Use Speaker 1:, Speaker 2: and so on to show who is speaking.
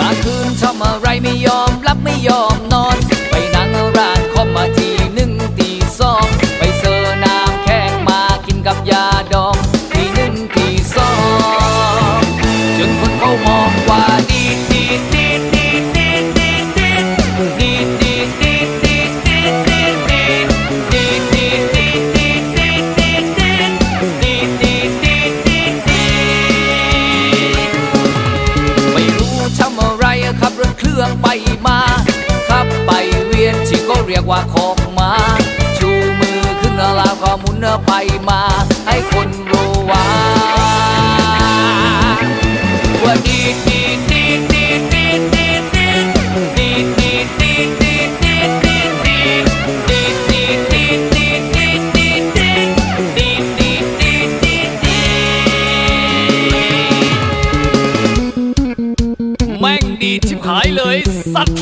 Speaker 1: บางคืนทำอะไรไม่ยอมรับไม่ยอมนอน รื่องไปมา ขับไปเวียนที่ก็เรียกว่าของมา ชูมือขึ้นลาวก็หมุนไปมา ให้คนรู้ว่า ดีชิบหายเลยสัตว์